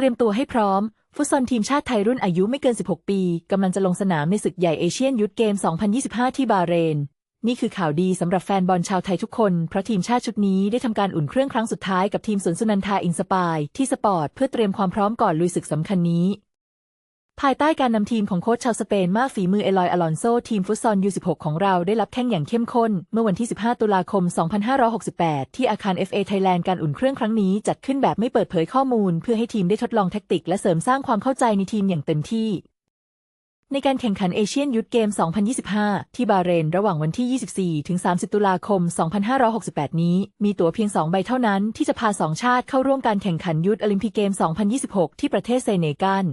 เตรียมตัวให้พร้อม ฟุตซอลทีมชาติไทยรุ่นอายุไม่เกิน 16 ปี กำลังจะลงสนามในศึกใหญ่เอเชียนยูทเกม 2025 ที่บาเรน นี่คือข่าวดีสำหรับแฟนบอลชาวไทยทุกคน เพราะทีมชาติชุดนี้ได้ทำการอุ่นเครื่องครั้งสุดท้ายกับทีมสวนสุนันทาอินสปายที่สปอร์ตเพื่อเตรียมความพร้อมก่อนลุยศึกสำคัญนี้ ภายใต้การนำทีมของโค้ชชาวสเปนมากฝีมือเอลอยอลอนโซ ทีมฟุตซอล U16 ของเราได้รับแข้งอย่างเข้มข้น เมื่อวันที่ 15 ตุลาคม 2568 ที่อาคาร FA Thailand การอุ่นเครื่องครั้งนี้จัดขึ้นแบบไม่เปิดเผยข้อมูล เพื่อให้ทีมได้ทดลองแทคติก และเสริมสร้างความเข้าใจในทีมอย่างเต็มที่ในการแข่งขันเอเชียนยูทเกม 2025 ที่บาเรน ระหว่างวันที่ 24 ถึง 30 ตุลาคม 2568 นี้ มีตั๋วเพียง 2 ใบเท่านั้นที่จะพา 2 ชาติเข้าร่วมการแข่งขันยูทโอลิมปิกเกม 2026 ที่ประเทศเซเนกัล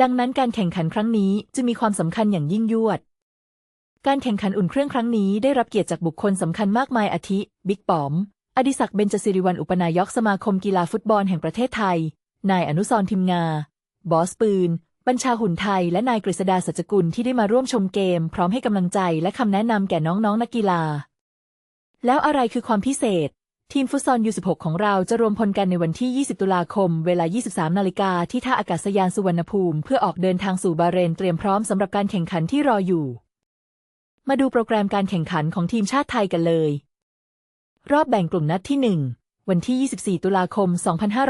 ดังนั้นการแข่งขันครั้งนี้จะมีความสำคัญอย่างยิ่งยวด การแข่งขันอุ่นเครื่องครั้งนี้ได้รับเกียรติจากบุคคลสำคัญมากมายอาทิ บิ๊กปอม อดิศักดิ์เบญจศิริวัลอุปนายกสมาคมกีฬาฟุตบอลแห่งประเทศไทย นายอนุสรทิมงา บอสปืน บัญชาหุ่นไทย และนายกฤษดาสัจกุลที่ได้มาร่วมชมเกม พร้อมให้กำลังใจและคำแนะนำแก่น้องๆนนักกีฬา แล้วอะไรคือความพิเศษ ทีมฟุตซอล U16 ของเราจะรวมพลกันในวันที่ 20 ตุลาคม เวลา 23 นาฬิกาที่ท่าอากาศยานสุวรรณภูมิ เพื่อออกเดินทางสู่บาเรนเตรียมพร้อมสำหรับการแข่งขันที่รออยู่ มาดูโปรแกรมการแข่งขันของทีมชาติไทยกันเลย รอบแบ่งกลุ่มนัดที่ 1 วันที่ 24 ตุลาคม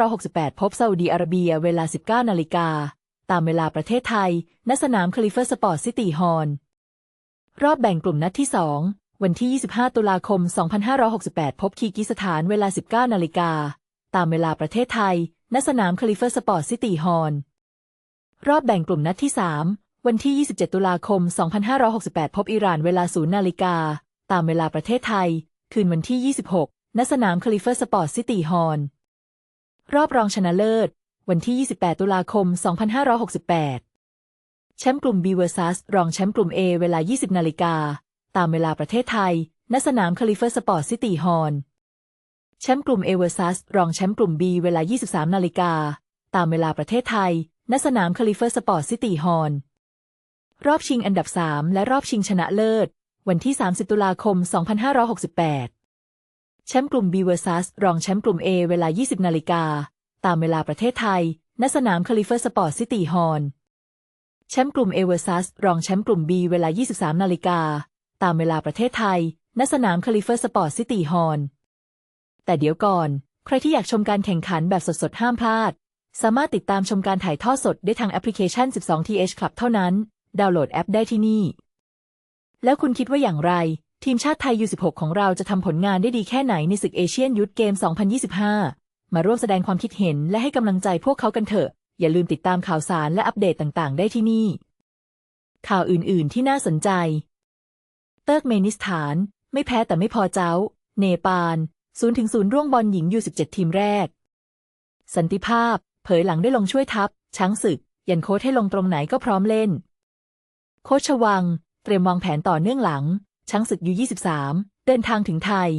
2568 พบซาอุดีอาระเบีย เวลา 19 นาฬิกา ตามเวลาประเทศไทย ณ สนามคลิเฟอร์สปอร์ตซิตี้ฮอลล์รอบแบ่งกลุ่มนัดที่ 2 วันที่ 25 ตุลาคม 2568 พบคีกิสถานเวลา 19 นาฬิกา ตามเวลาประเทศไทย ณ สนามคลิเฟอร์สปอร์ตซิตี้ฮอลล์รอบแบ่งกลุ่มนัดที่ 3 วันที่ 27 ตุลาคม 2568 พบอิหร่านเวลา 0 นาฬิกา ตามเวลาประเทศไทย คืนวันที่ 26 ณ สนามคลิเฟอร์สปอร์ตซิตี้ฮอลล์รอบรองชนะเลิศ วันที่ 28 ตุลาคม 2568 แชมป์กลุ่ม B vs รองแชมป์กลุ่ม A เวลา 20 นาฬิกา ตามเวลาประเทศไทย ณ สนามคาลิเฟอร์สปอร์ตซิตี้ฮอลล์แชมป์กลุ่ม A vs รองแชมป์กลุ่ม B เวลา 23 นาฬิกา ตามเวลาประเทศไทย ณ สนามคาลิเฟอร์สปอร์ตซิตี้ฮอลล์รอบชิงอันดับ 3 และรอบชิงชนะเลิศ วันที่ 30 ตุลาคม 2568 แชมป์กลุ่ม B vs รองแชมป์กลุ่ม A เวลา 20 นาฬิกา ตามเวลาประเทศไทย ณ สนามคาลิเฟอร์สปอร์ตซิตี้ฮอลล์แชมป์กลุ่ม A vs รองแชมป์กลุ่ม B เวลา 23 นาฬิกา ตามเวลาประเทศไทย ณ สนามคาลิเฟอร์สปอร์ตซิตี้ฮอลแต่เดี๋ยวก่อน ใครที่อยากชมการแข่งขันแบบสดๆ ห้ามพลาด สามารถติดตามชมการถ่ายทอดสดได้ทางแอปพลิเคชัน 12th Club เท่านั้น ดาวน์โหลดแอปได้ที่นี่ แล้วคุณคิดว่าอย่างไร ทีมชาติไทย U16 ของเราจะทำผลงานได้ดีแค่ไหนในศึกเอเชียนยูทเกม 2025 มาร่วมแสดงความคิดเห็นและให้กำลังใจพวกเขากันเถอะ อย่าลืมติดตามข่าวสารและอัปเดตต่างๆ ได้ที่นี่ ข่าวอื่น ๆ ที่น่าสนใจ เติร์กเมนิสถาน ไม่แพ้แต่ไม่พอเจ้า เนปาลศูนย์ถึงศูนย์ร่วงบอลหญิงยู17 ทีมแรก สันติภาพ เผยหลังได้ลงช่วยทัพ ช้างศึก ยันโค้ชให้ลงตรงไหนก็พร้อมเล่น โค้ชวัง เตรียมวางแผนต่อเนื่องหลัง ช้างศึกยู23 เดินทางถึงไทย